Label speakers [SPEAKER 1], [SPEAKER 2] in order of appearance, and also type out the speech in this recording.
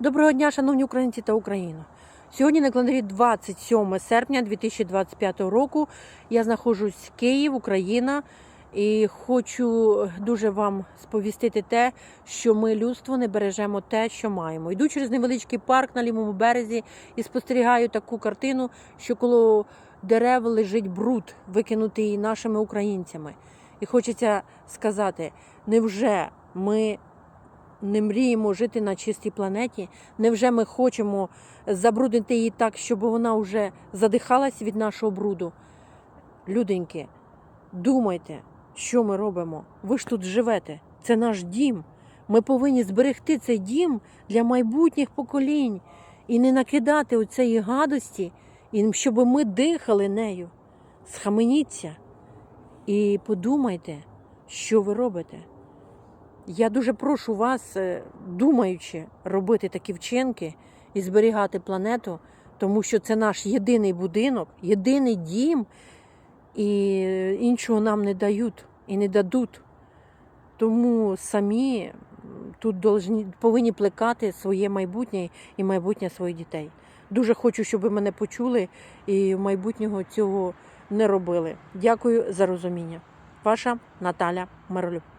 [SPEAKER 1] Доброго дня, шановні українці та Україна. Сьогодні на календарі 27 серпня 2025 року. Я знаходжусь в Київ, Україна, і хочу дуже вам сповістити те, що ми людство не бережемо те, що маємо. Йду через невеличкий парк на лівому березі і спостерігаю таку картину, що коло дерев лежить бруд, викинутий нашими українцями. І хочеться сказати: невже ми не мріємо жити на чистій планеті? Невже ми хочемо забруднити її так, щоб вона вже задихалась від нашого бруду? Люденьки, думайте, що ми робимо. Ви ж тут живете. Це наш дім. Ми повинні зберегти цей дім для майбутніх поколінь і не накидати оцеї гадості, і щоб ми дихали нею. Схаменіться і подумайте, що ви робите. Я дуже прошу вас, е, думаючи, робити такі вчинки і зберігати планету, тому що це наш єдиний будинок, єдиний дім, і іншого нам не дають і не дадуть. Тому самі тут повинні плекати своє майбутнє і майбутнє своїх дітей. Дуже хочу, щоб ви мене почули і майбутнього цього не робили. Дякую за розуміння. Ваша Наталя Миролюб.